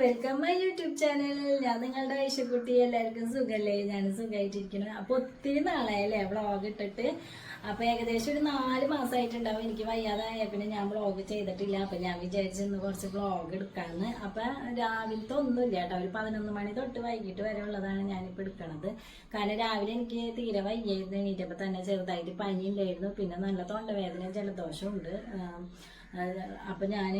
Welcome my YouTube channel ഞാൻ നിങ്ങളുടെ ഐശക്കുട്ടി എല്ലാവർക്കും സുഖമല്ലേ ഞാൻ സുഖമായിട്ടിരിക്കുന്നു അപ്പോൾ ഒത്തിരി നാളായല്ലേ വ്ളോഗ് ഇട്ടിട്ട്? അപ്പോൾ ഏകദേശം ഒരു നാല് മാസമായിട്ടുണ്ടാവും എനിക്ക് വയ്യാതായ പിന്നെ ഞാൻ വ്ളോഗ് ചെയ്തിട്ടില്ല. അപ്പോൾ ഞാൻ വിചാരിച്ചിരുന്നു കുറച്ച് വ്ളോഗ് എടുക്കാമെന്ന് അപ്പോൾ രാവിലത്തെ ഒന്നുമില്ല കേട്ടോ. ഒരു പതിനൊന്ന് മണി തൊട്ട് വൈകിട്ട് വരെ ഉള്ളതാണ് ഞാനിപ്പോൾ എടുക്കണത്. കാരണം രാവിലെ എനിക്ക് തീരെ വയ്യായിരുന്നു. എണീറ്റപ്പോൾ തന്നെ ചെറുതായിട്ട് പനി ഉണ്ടായിരുന്നു പിന്നെ നല്ല തൊണ്ടവേദനയും ജലദോഷവും ഉണ്ട്. അപ്പം ഞാൻ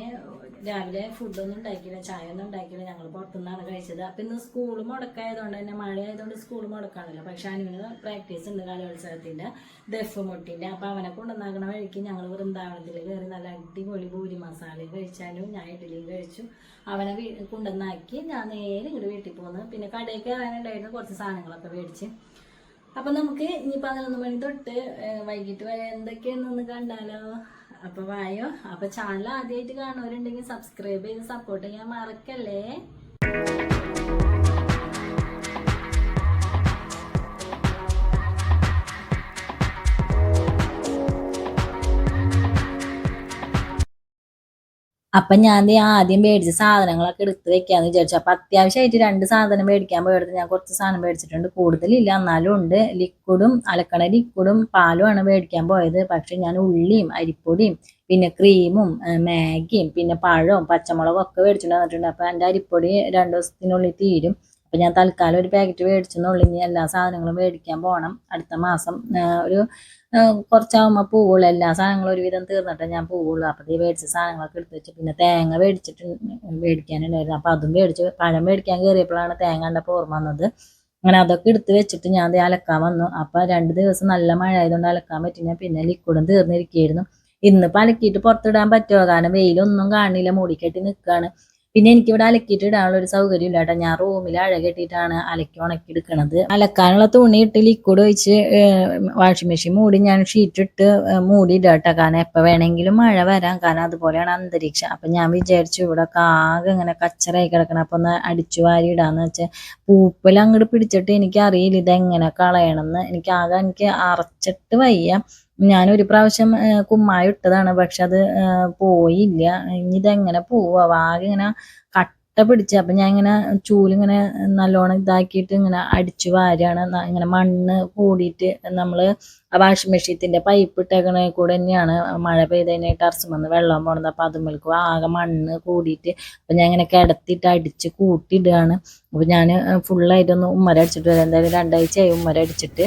രാവിലെ ഫുഡൊന്നും ഉണ്ടാക്കിയില്ല ചായ ഒന്നും ഉണ്ടാക്കിയില്ല. ഞങ്ങൾ പുറത്തുനിന്നാണ് കഴിച്ചത്. അപ്പം ഇന്ന് സ്കൂൾ മുടക്കായതുകൊണ്ട് തന്നെ മഴ ആയതുകൊണ്ട് സ്കൂൾ മുടക്കാണല്ലോ. പക്ഷെ അനുവിന് പ്രാക്ടീസ് ഉണ്ട് കലോത്സവത്തിന്റെ ദഫ് മുട്ടിന്റെ അപ്പം അവനെ കൊണ്ടുവന്നാക്കണ വഴിക്ക് ഞങ്ങൾ വൃന്ദാവനത്തിൽ കയറി നല്ല അടിപൊളി പൂരി മസാലയും കഴിച്ചാലും ഞാൻ ഇഡ്ഡലിയും കഴിച്ചു. അവനെ കൊണ്ടുവന്നാക്കി ഞാൻ നേരെ ഇങ്ങോട്ട് വീട്ടിൽ പോന്ന്. പിന്നെ കടയിൽ കയറാനുണ്ടായിരുന്നു കുറച്ച് സാധനങ്ങളൊക്കെ മേടിച്ച്. അപ്പൊ നമുക്ക് ഇനി പതിനൊന്ന് മണി തൊട്ട് വൈകിട്ട് വരെ എന്തൊക്കെയാണെന്ന് കണ്ടാലോ? അപ്പൊ വായോ. അപ്പൊ ചാനൽ ആദ്യമായിട്ട് കാണുന്നവരുണ്ടെങ്കിൽ സബ്സ്ക്രൈബ് ചെയ്ത് സപ്പോർട്ട് ചെയ്യാൻ മറക്കല്ലേ? അപ്പൊ ഞാൻ ആദ്യം മേടിച്ച സാധനങ്ങളൊക്കെ എടുത്ത് വെക്കാന്ന് വിചാരിച്ചു. അപ്പൊ അത്യാവശ്യമായിട്ട് രണ്ട് സാധനം മേടിക്കാൻ പോയെടുത്ത് ഞാൻ കുറച്ച് സാധനം മേടിച്ചിട്ടുണ്ട്. കൂടുതലില്ല എന്നാലും ഉണ്ട്. ലിക്വിഡും അലക്കണ ലിക്വിഡും ആണ് മേടിക്കാൻ പോയത്. പക്ഷെ ഞാൻ ഉള്ളിയും അരിപ്പൊടിയും പിന്നെ ക്രീമും മാഗിയും പിന്നെ പഴവും പച്ചമുളകും ഒക്കെ മേടിച്ചിട്ട് വന്നിട്ടുണ്ട് അപ്പൊ അരിപ്പൊടി രണ്ടു ദിവസത്തിനുള്ളിൽ തീരും. അപ്പൊ ഞാൻ തൽക്കാലം ഒരു പാക്കറ്റ് മേടിച്ചെന്നുള്ളൂ ഇനി എല്ലാ സാധനങ്ങളും മേടിക്കാൻ പോകണം അടുത്ത മാസം ഒരു കുറച്ചാകുമ്പോൾ പോവുള്ളൂ. എല്ലാ സാധനങ്ങളും ഒരുവിധം തീർന്നിട്ടേ ഞാൻ പോവുള്ളൂ. അപ്പം ഈ മേടിച്ച സാധനങ്ങളൊക്കെ എടുത്ത് വെച്ച്. പിന്നെ തേങ്ങ മേടിച്ചിട്ട് മേടിക്കാനുണ്ടായിരുന്നു. അപ്പം അതും മേടിച്ച് പഴം മേടിക്കാൻ കയറിയപ്പോഴാണ് തേങ്ങ കണ്ടപ്പോൾ ഓർമ്മ വന്നത്. അങ്ങനെ അതൊക്കെ എടുത്ത് വെച്ചിട്ട് ഞാൻ അത് അലക്കാൻ വന്നു. അപ്പം രണ്ട് ദിവസം നല്ല മഴ ആയതുകൊണ്ട് അലക്കാൻ ഞാൻ പിന്നെ ലിക്വിഡും തീർന്നിരിക്കുകയായിരുന്നു. ഇന്നിപ്പോൾ അലക്കിയിട്ട് പുറത്തിടാൻ പറ്റുമോ? കാരണം വെയിലൊന്നും കാണില്ല. മൂടിക്കെട്ടി നിൽക്കുകയാണ്. പിന്നെ എനിക്കിവിടെ അലക്കിയിട്ട് ഇടാനുള്ള ഒരു സൗകര്യം ഇല്ല കേട്ടോ. ഞാൻ റൂമിൽ അഴകെട്ടിട്ടാണ് അലക്കി ഉണക്കി എടുക്കണത് അലക്കാനുള്ള തുണി ഇട്ട് ലിക്വിഡ് ഒഴിച്ച് വാഷിംഗ് മെഷീൻ മൂടി ഞാൻ ഷീറ്റ് ഇട്ട് മൂടിയിട്ട് കേട്ടോ. കാരണം എപ്പോൾ വേണമെങ്കിലും മഴ വരാം. കാരണം അതുപോലെയാണ് അന്തരീക്ഷം. അപ്പം ഞാൻ വിചാരിച്ചു ഇവിടെ ആകെ ഇങ്ങനെ കച്ചറായി കിടക്കണം. അപ്പം ഒന്ന് അടിച്ചു വാരി ഇടാന്ന് വെച്ചാൽ പൂപ്പൽ അങ്ങോട്ട് പിടിച്ചിട്ട് എനിക്ക് അറിയില്ല ഇതെങ്ങനെ കളയണമെന്ന്. എനിക്ക് ആകെ എനിക്ക് അറച്ചിട്ട് വയ്യ. ഞാനൊരു പ്രാവശ്യം കുമ്മായ ഇട്ടതാണ്. പക്ഷെ അത് പോയില്ല. ഇനി ഇതെങ്ങനെ പോവാ? ആകെ ഇങ്ങനെ കട്ട പിടിച്ച അപ്പം ഞാൻ ഇങ്ങനെ ചൂലിങ്ങനെ നല്ലോണം ഇതാക്കിയിട്ട് ഇങ്ങനെ അടിച്ചു വാരാണ്. ഇങ്ങനെ മണ്ണ് കൂടിയിട്ട് നമ്മൾ വാഷിംഗ് മെഷീന്റെ പൈപ്പ് ഇട്ടേക്കണേ കൂടെ തന്നെയാണ്. മഴ പെയ്തതിന് ടർസുമെന്ന് വെള്ളം പോണത്. അപ്പം അതുമ്മേൽക്ക് ആകെ മണ്ണ് കൂടിയിട്ട് അപ്പം ഞാൻ ഇങ്ങനെ കിടത്തിയിട്ട് അടിച്ച് കൂട്ടിയിടുകയാണ്. അപ്പോൾ ഞാൻ ഫുള്ളായിട്ടൊന്ന് ഉമ്മര അടിച്ചിട്ട് വരാം. എന്തായാലും രണ്ടാഴ്ചയായി ഉമ്മര അടിച്ചിട്ട്.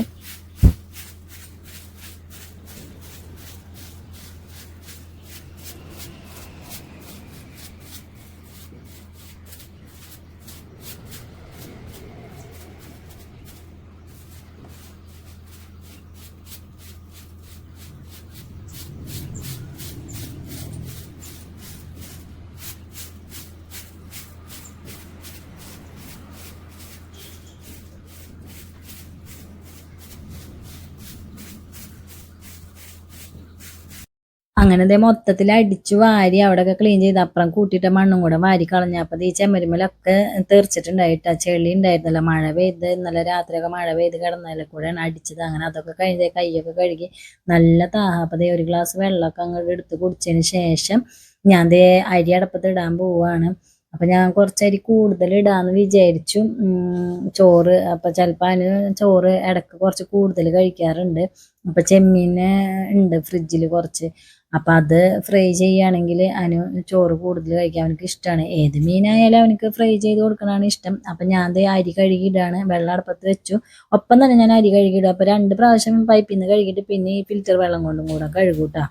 അങ്ങനെ ദേ മൊത്തത്തിൽ അടിച്ചു വാരി അവിടെയൊക്കെ ക്ലീൻ ചെയ്ത് അപ്പുറം കൂട്ടിയിട്ട് മണ്ണും കൂടെ വാരി കളഞ്ഞപ്പോൾ ഈ ചെമ്മരിമലൊക്കെ തെറിച്ചിട്ടുണ്ടായിട്ട് ആ ചെളി ഉണ്ടായിരുന്നല്ലോ. മഴ പെയ്ത് ഇന്നലെ രാത്രിയൊക്കെ മഴ പെയ്ത് കിടന്നതിലെ കൂടെയാണ് അടിച്ചത്. അങ്ങനെ അതൊക്കെ കഴിഞ്ഞ് കൈയൊക്കെ കഴുകി നല്ല താഹപ്പത ഒരു ഗ്ലാസ് വെള്ളമൊക്കെ അങ്ങോട്ട് എടുത്ത് കുടിച്ചതിന് ശേഷം ഞാൻ ദേ അരി അടപ്പത്ത് ഇടാൻ പോവാണ്. അപ്പൊ ഞാൻ കുറച്ച് അരി കൂടുതൽ ഇടാന്ന് വിചാരിച്ചു. ചോറ് അപ്പൊ ചിലപ്പോൾ അതിന് ചോറ് ഇടയ്ക്ക് കുറച്ച് കൂടുതൽ കഴിക്കാറുണ്ട്. അപ്പൊ ചെമ്മീന് ഉണ്ട് ഫ്രിഡ്ജിൽ കുറച്ച്. അപ്പൊ അത് ഫ്രൈ ചെയ്യുകയാണെങ്കിൽ അവന് ചോറ് കൂടുതൽ കഴിക്കാൻ അവനക്ക് ഇഷ്ടമാണ് ഏത് മീനായാലും അവനക്ക് ഫ്രൈ ചെയ്ത് കൊടുക്കണതാണ് ഇഷ്ടം. അപ്പൊ ഞാൻ അത് അരി കഴുകിയിടാണ് വെള്ളം അടുപ്പത്ത് വെച്ചു. ഒപ്പം തന്നെ ഞാൻ അരി കഴുകിയിടും അപ്പൊ രണ്ട് പ്രാവശ്യം പൈപ്പിൽ നിന്ന് കഴുകിയിട്ട് പിന്നെ ഈ ഫിൽറ്റർ വെള്ളം കൊണ്ടും കൂടെ കഴുകൂട്ടാ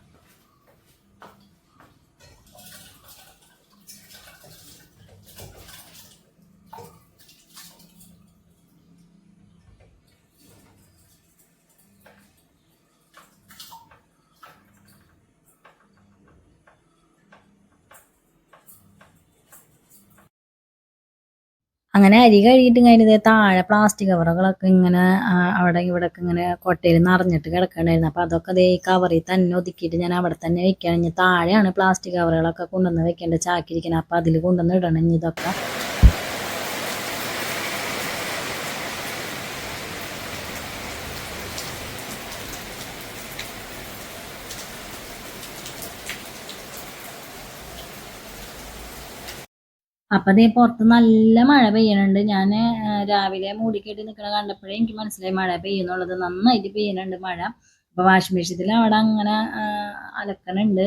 അങ്ങനെ അരി കഴുകിയിട്ട് കഴിഞ്ഞത് താഴെ പ്ലാസ്റ്റിക് കവറുകളൊക്കെ ഇങ്ങനെ അവിടെ ഇവിടെയൊക്കെ ഇങ്ങനെ കൊട്ടയിൽ നിറഞ്ഞിട്ട് കിടക്കണ്ടായിരുന്നു അപ്പൊ അതൊക്കെ ഈ കവറിൽ തന്നെ ഒതുക്കിയിട്ട് ഞാൻ അവിടെ തന്നെ വെക്കുകയാണ് ഇനി താഴെയാണ് പ്ലാസ്റ്റിക് കവറുകളൊക്കെ കൊണ്ടുവന്ന് വെക്കേണ്ട ചാക്കിരിക്കണം. അപ്പൊ അതിൽ കൊണ്ടുവന്ന് ഇടണം ഇനി ഇതൊക്കെ. അപ്പൊ അതേ പുറത്ത് നല്ല മഴ പെയ്യണുണ്ട്. ഞാൻ രാവിലെ മൂടിക്കെട്ടി നിൽക്കണ കണ്ടപ്പോഴേ എനിക്ക് മനസ്സിലായി മഴ പെയ്യുന്നുള്ളത്. നന്നായിട്ട് പെയ്യുന്നുണ്ട് മഴ. അപ്പൊ വാഷിംഗ് മെഷീനിൽ അവിടെ അങ്ങനെ അലക്കണുണ്ട്.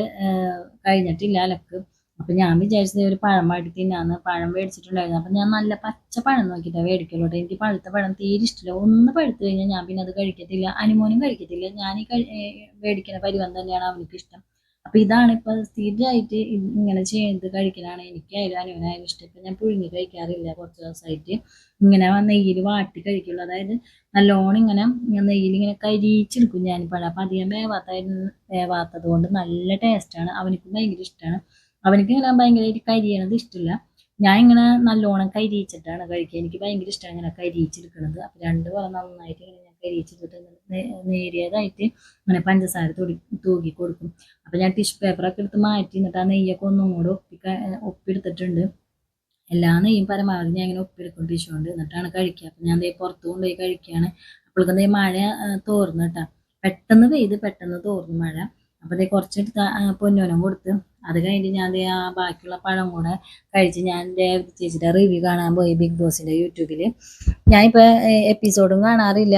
കഴിഞ്ഞിട്ടില്ല അലക്ക്. അപ്പൊ ഞാൻ വിചാരിച്ചത് ഒരു പഴം മേടിക്കുന്നാന്ന് പഴം മേടിച്ചിട്ടുണ്ടായിരുന്നു. അപ്പൊ ഞാൻ നല്ല പച്ച പഴം നോക്കിട്ടാ മേടിക്കലോട്ടെ എനിക്ക് പഴുത്ത പഴം തീരെ ഇഷ്ടമില്ല. ഒന്ന് പഴുത്തു കഴിഞ്ഞാൽ ഞാൻ പിന്നെ അത് കഴിക്കത്തില്ല. അനുമോനും കഴിക്കത്തില്ല. ഞാൻ ഈ മേടിക്കുന്ന പരിവം തന്നെയാണ് അവനിക്ക് ഇഷ്ടം അപ്പൊ ഇതാണ് ഇപ്പൊ സ്ഥിരമായിട്ട് ഇങ്ങനെ ചെയ്ത് കഴിക്കലാണ് എനിക്കായാലും അനുവിനായാലും ഇഷ്ടം. ഇപ്പൊ ഞാൻ പുഴുങ്ങി കഴിക്കാറില്ല കുറച്ച് ദിവസമായിട്ട് ഇങ്ങനെ നെയ്യിൽ വാട്ടി കഴിക്കുള്ളൂ. അതായത് നല്ലോണം ഇങ്ങനെ നെയ്യിൽ ഇങ്ങനെ കരിച്ചെടുക്കും ഞാൻ പഴം അപ്പൊ അധികം വേവാത്തായിരുന്നു വേവാത്തത് കൊണ്ട് നല്ല ടേസ്റ്റാണ്. അവനിക്കും ഭയങ്കര ഇഷ്ടമാണ് അവനിക്ക് ഇങ്ങനെ ഭയങ്കരമായിട്ട് കരിയണത് ഇഷ്ടമില്ല ഞാൻ ഇങ്ങനെ നല്ലോണം കരിയിച്ചിട്ടാണ് കഴിക്കുക. എനിക്ക് ഭയങ്കര ഇഷ്ടമാണ് ഇങ്ങനെ കരിയിച്ചെടുക്കുന്നത് അപ്പൊ രണ്ട് പോലെ നന്നായിട്ട് ഇങ്ങനെ ഞാൻ നേരിയതായിട്ട് ഇങ്ങനെ പഞ്ചസാര തൊടി തൂക്കി കൊടുക്കും. അപ്പൊ ഞാൻ ടിഷ്യൂ പേപ്പറൊക്കെ എടുത്ത് മാറ്റി എന്നിട്ട് ആ നെയ്യൊക്കെ ഒന്നും കൂടെ ഒപ്പി ഒപ്പിയെടുത്തിട്ടുണ്ട്. എല്ലാ നെയ്യും പരമാവധി ഞാൻ ഇങ്ങനെ ഒപ്പിയെടുക്കും ടിഷ്യൂ കൊണ്ട് എന്നിട്ടാണ് കഴിക്കുക. അപ്പൊ ഞാൻ ദേ പുറത്ത് കൊണ്ടുപോയി കഴിക്കുകയാണ്. അപ്പോഴേക്കും മഴ തോർന്നു പെട്ടെന്ന് പെയ്ത് പെട്ടെന്ന് തോർന്നു മഴ. അപ്പൊ ദേ കുറച്ചെടുത്ത് പൊന്നോനും കൊടുത്ത്. അത് കഴിഞ്ഞ് ഞാൻ ആ ബാക്കിയുള്ള പഴം കൂടെ കഴിച്ച് ഞാൻ എന്റെ ചേച്ചിയുടെ റിവ്യൂ കാണാൻ പോയി ബിഗ് ബോസിന്റെ യൂട്യൂബിൽ ഞാനിപ്പോൾ എപ്പിസോഡും കാണാറില്ല.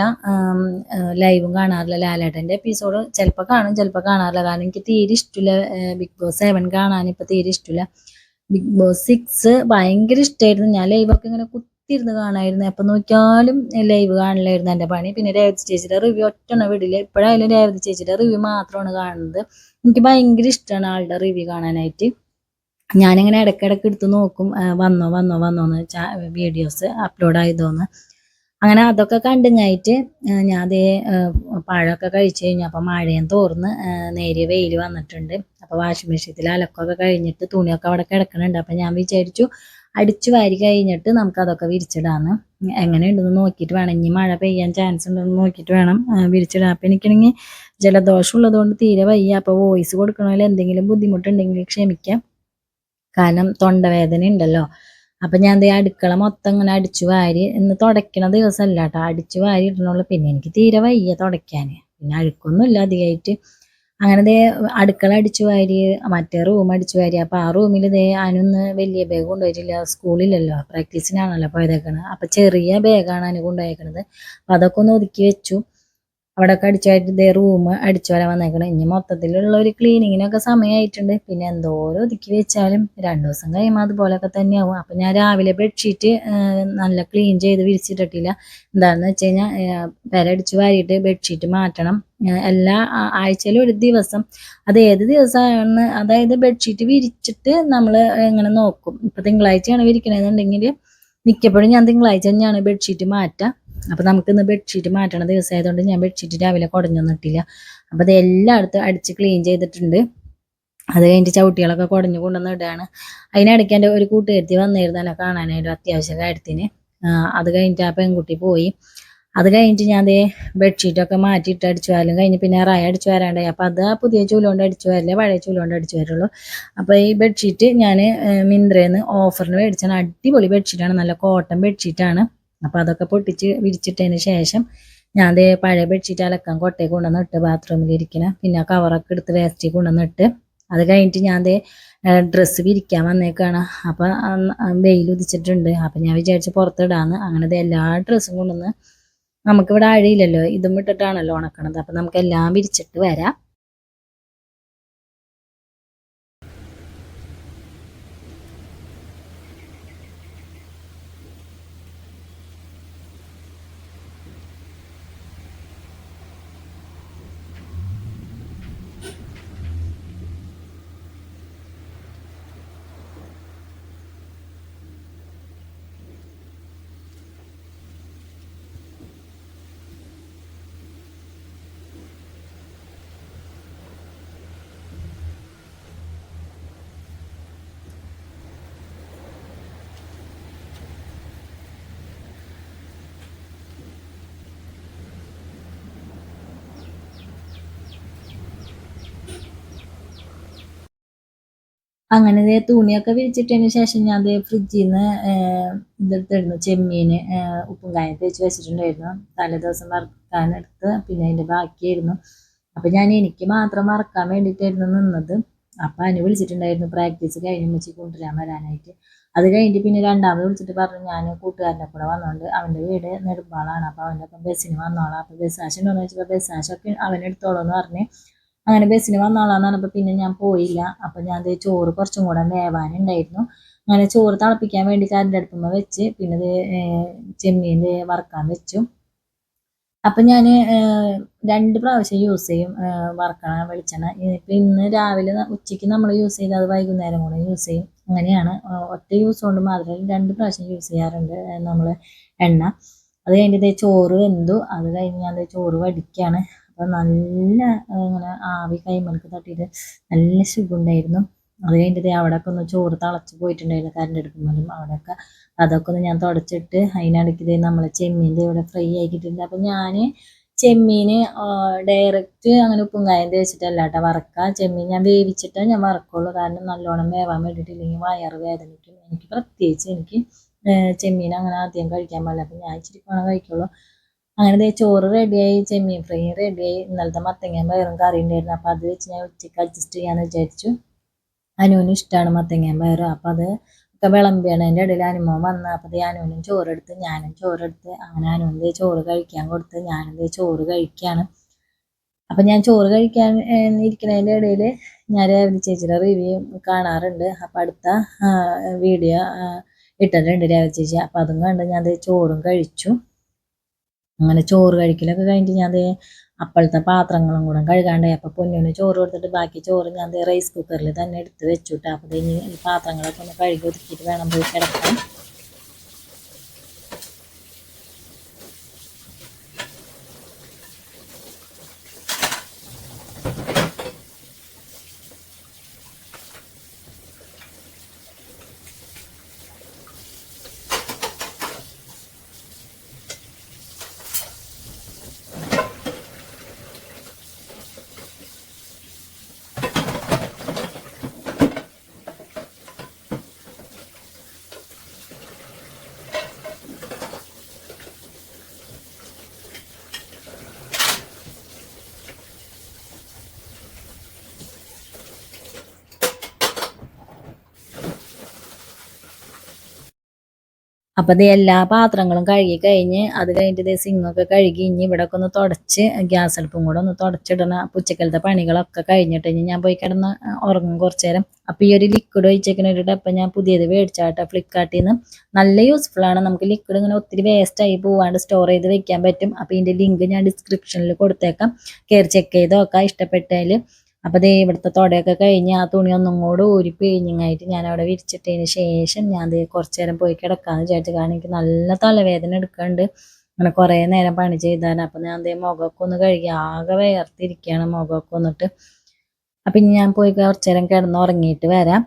ലൈവും കാണാറില്ല. ലാലേട്ടന്റെ എപ്പിസോഡ് ചിലപ്പോൾ കാണും ചിലപ്പോൾ കാണാറില്ല. കാരണം എനിക്ക് തീരെ ഇഷ്ടമില്ല ബിഗ് ബോസ് സെവൻ കാണാൻ ഇപ്പോൾ തീരെ ഇഷ്ടമില്ല ബിഗ് ബോസ് സിക്സ് ഭയങ്കര ഇഷ്ടമായിരുന്നു ഞാൻ ലൈവൊക്കെ ഇങ്ങനെ കുത്തിയിരുന്ന് കാണായിരുന്നു. എപ്പോൾ നോക്കിയാലും ലൈവ് കാണില്ലായിരുന്നു എന്റെ പണി. പിന്നെ രേവതി ചേച്ചിയുടെ റിവ്യൂ ഒറ്റണ വിടില്ല. ഇപ്പോഴായാലും രേവതി ചേച്ചിയുടെ റിവ്യൂ മാത്രമാണ് കാണുന്നത്. എനിക്ക് ഭയങ്കര ഇഷ്ടമാണ് ആളുടെ റിവ്യൂ കാണാനായിട്ട്. ഞാനിങ്ങനെ ഇടയ്ക്കിടയ്ക്ക് എടുത്ത് നോക്കും വന്നോ വന്നോ വന്നോ വന്നോന്ന് വീഡിയോസ് അപ്ലോഡ് ആയതോന്ന്. അങ്ങനെ അതൊക്കെ കണ്ടുങ്ങായിട്ട് ഞാൻ അതേ പഴമൊക്കെ കഴിച്ചു കഴിഞ്ഞു. അപ്പം മഴയും തോർന്ന് നേരിയ വെയിൽ വന്നിട്ടുണ്ട്. അപ്പോൾ വാഷിംഗ് മെഷീനിൽ അലക്കൊക്കെ കഴിഞ്ഞിട്ട് തുണിയൊക്കെ അവിടെ കിടക്കുന്നുണ്ട് അപ്പം ഞാൻ വിചാരിച്ചു അടിച്ചു വാരി കഴിഞ്ഞിട്ട് നമുക്ക് അതൊക്കെ വിരിച്ചിടാന്ന് എങ്ങനെയുണ്ടെന്ന് നോക്കിയിട്ട് വേണം. ഇനി മഴ പെയ്യാൻ ചാൻസ് ഉണ്ടെന്ന് നോക്കിയിട്ട് വേണം വിരിച്ചിടാൻ. അപ്പം എനിക്കാണെങ്കിൽ ജലദോഷം ഉള്ളതുകൊണ്ട് തീരെ വയ്യ. അപ്പോൾ വോയിസ് കൊടുക്കണമെങ്കിൽ എന്തെങ്കിലും ബുദ്ധിമുട്ടുണ്ടെങ്കിൽ ക്ഷമിക്കാം. കാരണം തൊണ്ടവേദന ഉണ്ടല്ലോ. അപ്പം ഞാൻ ദേ അടുക്കള മൊത്തം ഇങ്ങനെ അടിച്ചു വാരി ഇന്ന് തുടയ്ക്കണ ദിവസമല്ല കേട്ടോ. അടിച്ചു വാരി ഇടണുള്ളൂ. പിന്നെ എനിക്ക് തീരെ വയ്യ തുടയ്ക്കാൻ പിന്നെ അഴുക്കൊന്നുമില്ല അധികമായിട്ട് അങ്ങനെ ദേ അടുക്കള അടിച്ചു വാരി മറ്റേ റൂം അടിച്ചു വാരി. അപ്പൊ ആ റൂമിൽ ദേ അനുന്ന് വലിയ ബാഗ് കൊണ്ടുപോയിട്ടില്ല. സ്കൂളിലല്ലോ പ്രാക്ടീസിനാണല്ലോ പോയതേക്കണത്. അപ്പൊ ചെറിയ ബാഗാണ് അനു കൊണ്ടുപോയേക്കണത്. അപ്പൊ അതൊക്കെ ഒന്ന് ഒതുക്കി വെച്ചു. അവിടെ ഒക്കെ അടിച്ചായിട്ട് ഇതേ റൂം അടിച്ചു വരാൻ വന്നേക്കണം. ഇനി മൊത്തത്തിലുള്ള ഒരു ക്ലീനിങ്ങിനൊക്കെ സമയമായിട്ടുണ്ട് പിന്നെ എന്തോരം ഒതുക്കി വെച്ചാലും രണ്ടു ദിവസം കഴിയുമ്പോൾ അതുപോലൊക്കെ തന്നെയാവും. അപ്പം ഞാൻ രാവിലെ ബെഡ്ഷീറ്റ് നല്ല ക്ലീൻ ചെയ്ത് വിരിച്ചിട്ടിട്ടില്ല. എന്താണെന്ന് വെച്ച് കഴിഞ്ഞാൽ പെരടിച്ച് വാരിയിട്ട് ബെഡ്ഷീറ്റ് മാറ്റണം. എല്ലാ ആഴ്ചയിലും ഒരു ദിവസം. അത് ഏത് ദിവസമാണ് അതായത് ബെഡ്ഷീറ്റ് വിരിച്ചിട്ട് നമ്മൾ എങ്ങനെ നോക്കും. ഇപ്പം തിങ്കളാഴ്ചയാണ് വിരിക്കണമെന്നുണ്ടെങ്കിൽ മിക്കപ്പോഴും ഞാൻ തിങ്കളാഴ്ച തന്നെയാണ് ബെഡ്ഷീറ്റ് മാറ്റുക അപ്പം നമുക്ക് ഇന്ന് ബെഡ്ഷീറ്റ് മാറ്റണ ദിവസമായതുകൊണ്ട് ഞാൻ ബെഡ്ഷീറ്റ് രാവിലെ കുടഞ്ഞൊന്നും ഇട്ടില്ല. അപ്പം അത് എല്ലായിടത്തും അടിച്ച് ക്ലീൻ ചെയ്തിട്ടുണ്ട്. അത് കഴിഞ്ഞിട്ട് ചവിട്ടികളൊക്കെ കുടഞ്ഞു കൊണ്ടുവന്ന് ഇടുകയാണ് അതിനിടയ്ക്ക് എന്റെ ഒരു കൂട്ടുകാരത്തി വന്നിരുന്നല്ലോ കാണാനായിട്ട് അത്യാവശ്യ കാര്യത്തിന്. അത് കഴിഞ്ഞിട്ട് ആ പെൺകുട്ടി പോയി. അത് കഴിഞ്ഞിട്ട് ഞാൻ ദേ ബെഡ്ഷീറ്റൊക്കെ മാറ്റിയിട്ട് അടിച്ചു വാരലും കഴിഞ്ഞ് പിന്നെ റായ അടിച്ചു വരാണ്ടായി. അപ്പം അത് ആ പുതിയ ചൂലുകൊണ്ട് അടിച്ചു വരില്ല പഴയ ചൂലുകൊണ്ട് അടിച്ചു വരുള്ളൂ അപ്പോൾ ഈ ബെഡ്ഷീറ്റ് ഞാൻ മിന്ത്രയിൽ ഓഫറിന് മേടിച്ചാണ് അടിപൊളി ബെഡ്ഷീറ്റാണ് നല്ല കോട്ടൺ ബെഡ്ഷീറ്റാണ് അപ്പോൾ അതൊക്കെ പൊട്ടിച്ച് വിരിച്ചിട്ടതിന് ശേഷം ഞാൻ ദേ പഴയ ബെഡ്ഷീറ്റ് അലക്കാൻ കൊട്ടയിൽ കൊണ്ടുവന്നിട്ട് ബാത്റൂമിലിരിക്കണ പിന്നെ കവറൊക്കെ എടുത്ത് വേസ്റ്റിൽ കൊണ്ടുവന്നിട്ട് അത് കഴിഞ്ഞിട്ട് ഞാൻ ദേ ഡ്രസ്സ് വിരിക്കാൻ വന്നേക്കാണ്. അപ്പം വെയിൽ ഉദിച്ചിട്ടുണ്ട്. അപ്പം ഞാൻ വിചാരിച്ച് പുറത്തിടാന്ന് ദേ എല്ലാ ഡ്രസ്സും കൊണ്ടുവന്ന് നമുക്കിവിടെ അഴയില്ലല്ലോ. ഇതും ഇട്ടിട്ടാണല്ലോ ഉണക്കണത്. അപ്പം നമുക്കെല്ലാം വിരിച്ചിട്ട് വരാം. അങ്ങനെ ദേ തുണിയൊക്കെ വിരിച്ചിട്ടതിന് ശേഷം ഞാൻ ദേ ഫ്രിഡ്ജിൽ നിന്ന് ഇതെടുത്തിരുന്നു. ചെമ്മീൻ ഉപ്പും കായം തേച്ച് വെച്ചിട്ടുണ്ടായിരുന്നു. തലേ ദിവസം വറുക്കാനെടുത്ത് പിന്നെ അതിന്റെ ബാക്കിയായിരുന്നു. അപ്പം ഞാൻ എനിക്ക് മാത്രം വറക്കാൻ വേണ്ടിയിട്ടായിരുന്നു നിന്നത്. അപ്പം അതിന് വിളിച്ചിട്ടുണ്ടായിരുന്നു. പ്രാക്ടീസ് കഴിഞ്ഞ് വെച്ച് കൊണ്ടുവരാൻ വരാനായിട്ട്. അത് കഴിഞ്ഞിട്ട് പിന്നെ രണ്ടാമത് വിളിച്ചിട്ട് പറഞ്ഞു ഞാൻ കൂട്ടുകാരന്റെ കൂടെ വന്നോണ്ട് അവന്റെ വീട് നെടുമ്പാളാണ്. അപ്പോൾ അവന്റെ ഒപ്പം ബസ്സിന് വന്നോളാം. ഉണ്ടോ എന്ന് വെച്ചപ്പോൾ ബസ് കാശൊക്കെ അവനെടുത്തോളൂ എന്ന് പറഞ്ഞ് അങ്ങനെ ബസ്സിന് വന്നോളാന്ന് പറഞ്ഞപ്പോൾ പിന്നെ ഞാൻ പോയില്ല. അപ്പം ഞാൻ അത് ചോറ് കുറച്ചും കൂടെ വേവാനുണ്ടായിരുന്നു. അങ്ങനെ ചോറ് തിളപ്പിക്കാൻ വേണ്ടി കറണ്ട് അടുപ്പുമ്മ വെച്ച് പിന്നെ ഇത് ചെമ്മീൻ വറക്കാൻ വെച്ചു. അപ്പം ഞാൻ രണ്ട് പ്രാവശ്യം യൂസ് ചെയ്യും വറക്കണ വെളിച്ചെണ്ണ. ഇപ്പം ഇന്ന് രാവിലെ ഉച്ചയ്ക്ക് നമ്മൾ യൂസ് ചെയ്ത് അത് വൈകുന്നേരം കൂടെ യൂസ് ചെയ്യും. അങ്ങനെയാണ്. ഒറ്റ യൂസ് കൊണ്ട് മാത്രമല്ല രണ്ട് പ്രാവശ്യം യൂസ് ചെയ്യാറുണ്ട് നമ്മൾ എണ്ണ. അത് കഴിഞ്ഞിട്ട് ചോറ് വെന്തു. അത് കഴിഞ്ഞ് ഞാൻ ചോറ് വടിക്കാണ്. അപ്പോൾ നല്ല ഇങ്ങനെ ആവി കൈമണക്ക് തട്ടിയിട്ട് നല്ല സുഖമുണ്ടായിരുന്നു. അത് കഴിഞ്ഞിട്ട് അവിടെയൊക്കെ ഒന്ന് ചോറ് തിളച്ച് പോയിട്ടുണ്ടായിരുന്നു കറണ്ട് എടുക്കുമ്പോഴും അവിടെയൊക്കെ അതൊക്കെ ഒന്ന് ഞാൻ തുടച്ചിട്ട് അതിനിടയ്ക്ക് നമ്മൾ ചെമ്മീന്റെ ഇവിടെ ഫ്രൈ ആക്കിയിട്ടുണ്ട്. അപ്പം ഞാൻ ചെമ്മീൻ ഡയറക്റ്റ് അങ്ങനെ ഉപ്പും കായം തേച്ചിട്ടല്ല കേട്ടോ വറക്കുക ചെമ്മീൻ ഞാൻ വേവിച്ചിട്ടേ ഞാൻ വറക്കുള്ളൂ. കാരണം നല്ലോണം വേവാൻ വേണ്ടിയിട്ടില്ലെങ്കിൽ വയറ് വേദനിക്കും. എനിക്ക് പ്രത്യേകിച്ച് എനിക്ക് ചെമ്മീൻ അങ്ങനെ ആദ്യം കഴിക്കാൻ പാടില്ല. അപ്പം ഞാൻ ഇച്ചിരി പണം കഴിക്കുള്ളൂ. അങ്ങനെ ചോറ് റെഡിയായി ചെമ്മീൻ ഫ്രൈ റെഡിയായി ഇന്നലത്തെ മത്തങ്ങ പയറും കറി ഉണ്ടായിരുന്നു. അപ്പം അത് വെച്ച് ഞാൻ ഉച്ചയ്ക്ക് അഡ്ജസ്റ്റ് ചെയ്യാമെന്ന് വിചാരിച്ചു. അനുവിന് ഇഷ്ടമാണ് മത്തങ്ങ പയറും. അപ്പം അത് ഒക്കെ വിളമ്പിയാണ്. എന്റെ ഇടയിൽ അനുമോൻ വന്ന് അപ്പോൾ അനുവിനും ചോറെടുത്ത് ഞാനും ചോറെടുത്ത്. അങ്ങനെ അനുവിന്റെ ചോറ് കഴിക്കാൻ കൊടുത്ത് ഞാനും ദേ ചോറ് കഴിക്കുകയാണ് അപ്പം ഞാൻ ചോറ് കഴിക്കാൻ ഇരിക്കുന്നതിന്റെ ഇടയിൽ ഞാൻ രേവതി ചേച്ചിയുടെ റിവ്യൂ കാണാറുണ്ട്. അപ്പം അടുത്ത വീഡിയോ ഇട്ടിട്ടുണ്ട് രേവതി ചേച്ചി. അപ്പം അതും കണ്ട് ഞാൻ ചോറും കഴിച്ചു. അങ്ങനെ ചോറ് കഴിക്കലൊക്കെ കഴിഞ്ഞിട്ട് ഞാൻ അതേ അപ്പോഴത്തെ പാത്രങ്ങളും കൂടെ കഴുകാണ്ടായി അപ്പോൾ പൊന്നിന് ചോറ് കൊടുത്തിട്ട് ബാക്കി ചോറ് ഞാൻ റൈസ് കുക്കറിൽ തന്നെ എടുത്ത് വെച്ചു കേട്ടോ അപ്പോൾ ഇനി പാത്രങ്ങളൊക്കെ ഒന്ന് കഴുകി ഒതുക്കിയിട്ട് വേണം പോയി കിടക്കാൻ. അപ്പോൾ ഇത് എല്ലാ പാത്രങ്ങളും കഴുകി കഴിഞ്ഞ് അത് കഴിഞ്ഞിട്ട് സിങ്ങൊക്കെ കഴുകി ഇനി ഇവിടെ ഒക്കെ ഒന്ന് തുടച്ച് ഗ്യാസ് അടുപ്പും കൂടെ ഒന്ന് തുടച്ചിടണം. അപ്പോൾ ഉച്ചക്കലത്തെ പണികളൊക്കെ കഴിഞ്ഞിട്ട് ഇനി ഞാൻ പോയി കിടന്ന് ഉറങ്ങും കുറച്ചു നേരം. അപ്പോൾ ഈ ഒരു ലിക്വിഡ് ഒഴിച്ചേക്കുന്ന ഒരു ഡപ്പ ഞാൻ പുതിയത് മേടിച്ചാട്ടെ ഫ്ലിപ്കാർട്ടിൽ നിന്ന് നല്ല യൂസ്ഫുൾ ആണ്. നമുക്ക് ലിക്വിഡ് ഇങ്ങനെ ഒത്തിരി വേസ്റ്റ് ആയി പോവാണ്ട് സ്റ്റോർ ചെയ്ത് വെക്കാൻ പറ്റും. അപ്പോൾ ഇതിന്റെ ലിങ്ക് ഞാൻ ഡിസ്ക്രിപ്ഷനിൽ കൊടുത്തേക്കാം. കയറി ചെക്ക് ചെയ്ത് നോക്കാം ഇഷ്ടപ്പെട്ടാൽ അപ്പോൾ ദേ ഇവിടുത്തെ തുടയൊക്കെ കഴിഞ്ഞ് ആ തുണി ഒന്നും കൂടെ ഊരി പിഴിഞ്ഞായിട്ട് ഞാൻ അവിടെ വിരിച്ചിട്ടതിന് ശേഷം ഞാൻ ദേ കുറച്ച് നേരം പോയി കിടക്കാമെന്ന് വിചാരിച്ചു കാരണം എനിക്ക് നല്ല തലവേദന എടുക്കുന്നുണ്ട് അങ്ങനെ കുറേ നേരം പണി ചെയ്താൽ അപ്പം ഞാൻ ദേ മുഖമൊക്കെ ഒന്ന് കഴുകി ആകെ വേർത്തിരിക്കുകയാണ് മുഖമൊക്കെ വന്നിട്ട്. അപ്പം ഇനി ഞാൻ പോയി കുറച്ച് നേരം കിടന്നുറങ്ങിയിട്ട് വരാം.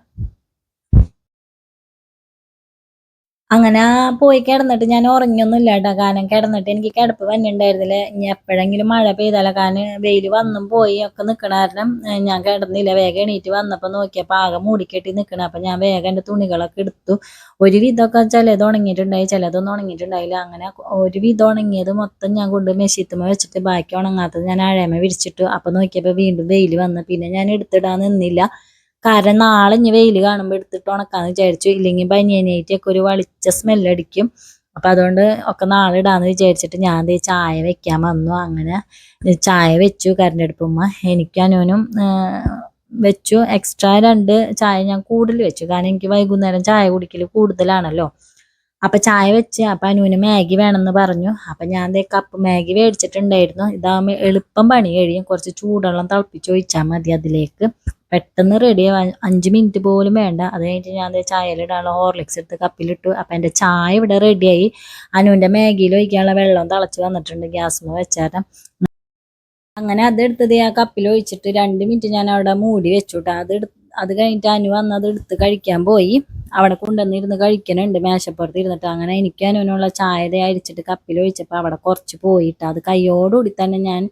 അങ്ങനെ പോയി കിടന്നിട്ട് ഞാൻ ഉറങ്ങിയൊന്നുമില്ല കേട്ടോ കാരണം കിടന്നിട്ട് എനിക്ക് കിടപ്പ് വന്നിട്ടുണ്ടായിരുന്നില്ല. ഇനി എപ്പോഴെങ്കിലും മഴ പെയ്താലോ. കാരണം വെയിൽ വന്നും പോയി ഒക്കെ നിൽക്കണ കാരണം ഞാൻ കിടന്നില്ല. വേഗം എണീറ്റ് വന്നപ്പോൾ നോക്കിയപ്പോൾ ആകെ മൂടിക്കെട്ടി നിൽക്കണം അപ്പം ഞാൻ വേഗം എന്റെ തുണികളൊക്കെ എടുത്തു. ഒരു വിധമൊക്കെ ചിലത് ഉണങ്ങിയിട്ടുണ്ടായി. ചിലതൊന്നും ഉണങ്ങിയിട്ടുണ്ടായില്ല. അങ്ങനെ ഒരു വിധം ഉണങ്ങിയത് മൊത്തം ഞാൻ കൊണ്ട് മെഷീത്തുമ്മ വെച്ചിട്ട് ബാക്കി ഉണങ്ങാത്തത് ഞാൻ അഴമ വിരിച്ചിട്ടു. അപ്പം നോക്കിയപ്പോൾ വീണ്ടും വെയിൽ വന്ന്. പിന്നെ ഞാൻ എടുത്തിടാൻ നിന്നില്ല. കാരണം നാളെ ഇനി വെയിൽ കാണുമ്പോൾ എടുത്തിട്ട് ഉണക്കാന്ന് വിചാരിച്ചു. ഇല്ലെങ്കിൽ ബനിയനായിട്ടൊക്കെ ഒരു വളിച്ച സ്മെല്ലടിക്കും അപ്പം അതുകൊണ്ട് ഒക്കെ നാളെ ഇടാന്ന് വിചാരിച്ചിട്ട് ഞാൻ ദേ ചായ വെക്കാൻ വന്നു. അങ്ങനെ ചായ വെച്ചു കരണ്ടടുപ്പുമ്മ എനിക്കനോനും വെച്ചു. എക്സ്ട്രാ രണ്ട് ചായ ഞാൻ കൂടുതൽ വെച്ചു. കാരണം എനിക്ക് വൈകുന്നേരം ചായ കുടിക്കൽ കൂടുതലാണല്ലോ. അപ്പം ചായ വെച്ച് അപ്പം അനുവിന് മാഗി വേണമെന്ന് പറഞ്ഞു. അപ്പം ഞാൻ ദേ കപ്പ് മാഗി മേടിച്ചിട്ടുണ്ടായിരുന്നു. ഇതാകുമ്പോൾ എളുപ്പം പണി കഴിയും. കുറച്ച് ചൂടുവെള്ളം തിളപ്പിച്ച് ഒഴിച്ചാൽ മതി അതിലേക്ക്. പെട്ടെന്ന് റെഡി ആവാൻ അഞ്ച് മിനിറ്റ് പോലും വേണ്ട. അത് കഴിഞ്ഞിട്ട് ഞാൻ ചായയിലിടാനുള്ള ഹോർലിക്സ് എടുത്ത് കപ്പിലിട്ടു. അപ്പം എന്റെ ചായ ഇവിടെ റെഡിയായി അനുവിന്റെ മാഗിയിൽ ഒഴിക്കാനുള്ള വെള്ളം തിളച്ച് വന്നിട്ടുണ്ട്. ഗ്യാസ്മ വെച്ചാൽ അങ്ങനെ അതെടുത്തത് ആ കപ്പിൽ ഒഴിച്ചിട്ട് രണ്ട് മിനിറ്റ് ഞാൻ അവിടെ മൂടി വെച്ചു കേട്ടോ അത് അത് കഴിഞ്ഞിട്ട് അനു വന്ന് അത് എടുത്ത് കഴിക്കാൻ പോയി. അവിടെ കൊണ്ടുവന്നിരുന്ന് കഴിക്കണുണ്ട്. മേശപ്പുറത്ത് ഇരുന്നിട്ട് അങ്ങനെ എനിക്ക് അനുവിനുള്ള ചായ അരിച്ചിട്ട് കപ്പിൽ ഒഴിച്ചപ്പോൾ അവിടെ കുറച്ച് പോയിട്ട് അത് കൈയോടുകൂടി തന്നെ ഞാൻ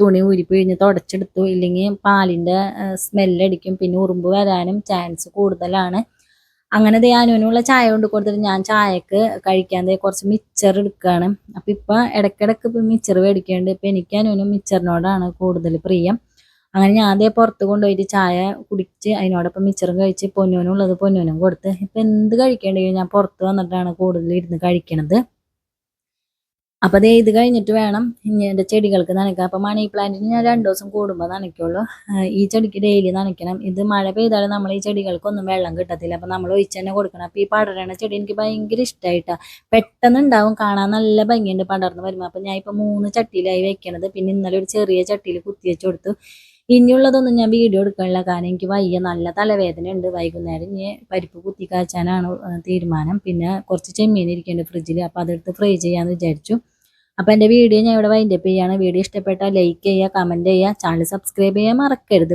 തുണി ഊരി പിഴിഞ്ഞ് തുടച്ചെടുത്തു. ഇല്ലെങ്കിൽ പാലിന്റെ സ്മെല്ലടിക്കും പിന്നെ ഉറുമ്പ് വരാനും ചാൻസ് കൂടുതലാണ്. അങ്ങനെ ദേ അനുവിനുള്ള ചായ കൊണ്ട് കൊടുത്തിട്ട് ഞാൻ ചായക്ക് കഴിക്കാൻ ദേ കുറച്ച് മിച്ചർ എടുക്കുകയാണ്. അപ്പം ഇപ്പം ഇടയ്ക്കിടയ്ക്ക് ഇപ്പം മിച്ചർ മേടിക്കുന്നുണ്ട് ഇപ്പം എനിക്ക് അനുവിനും മിച്ചറിനോടാണ് കൂടുതൽ പ്രിയം. അങ്ങനെ ഞാൻ അതേ പുറത്ത് കൊണ്ടുപോയിട്ട് ചായ കുടിച്ച് അതിനോടൊപ്പം മിച്ചറും കഴിച്ച് പൊന്നൂനുള്ളത് പൊന്നോനും കൊടുത്ത് ഇപ്പം എന്ത് കഴിക്കേണ്ടെങ്കിലും ഞാൻ പുറത്ത് വന്നിട്ടാണ് കൂടുതൽ ഇരുന്ന് കഴിക്കണത്. അപ്പോൾ അതേ ഇത് കഴിഞ്ഞിട്ട് വേണം ഇനി എന്റെ ചെടികൾക്ക് നനയ്ക്കാം അപ്പോൾ മണി പ്ലാന്റിന് ഞാൻ രണ്ട് ദിവസം കൂടുമ്പോൾ നനയ്ക്കുള്ളൂ. ഈ ചെടിക്ക് ഡെയിലി നനയ്ക്കണം. ഇത് മഴ പെയ്താലും നമ്മൾ ഈ ചെടികൾക്കൊന്നും വെള്ളം കിട്ടത്തില്ല. അപ്പോൾ നമ്മൾ ഒഴിച്ച് തന്നെ കൊടുക്കണം. അപ്പോൾ ഈ പടരണ ചെടി എനിക്ക് ഭയങ്കര ഇഷ്ടമായിട്ടാണ് പെട്ടെന്ന് ഉണ്ടാവും കാണാൻ നല്ല ഭംഗിയുണ്ട് പടർന്ന് വരുമ്പോൾ അപ്പോൾ ഞാൻ ഇപ്പോൾ മൂന്ന് ചട്ടിയിലായി വെക്കണത്. പിന്നെ ഇന്നലെ ഒരു ചെറിയ ചട്ടിയിൽ കുത്തി വെച്ച് കൊടുത്തു. ഇനിയുള്ളതൊന്നും ഞാൻ വീഡിയോ എടുക്കാനുള്ള കാരണം എനിക്ക് വയ്യ. നല്ല തലവേദന ഉണ്ട്. വൈകുന്നേരം ഇനി പരിപ്പ് കുത്തി കാച്ചാനാണ് തീരുമാനം. പിന്നെ കുറച്ച് ചെമ്മീൻ ഇരിക്കുന്നുണ്ട് ഫ്രിഡ്ജിൽ അപ്പോൾ അതെടുത്ത് ഫ്രൈ ചെയ്യാമെന്ന് വിചാരിച്ചു. അപ്പോൾ എന്റെ വീഡിയോ ഞാൻ ഇവിടെ വൈൻഡപ്പ് ചെയ്യാണ്. വീഡിയോ ഇഷ്ടപ്പെട്ടാൽ ലൈക്ക് ചെയ്യുക കമന്റ് ചെയ്യുക. ചാനൽ സബ്സ്ക്രൈബ് ചെയ്യാൻ മറക്കരുത്.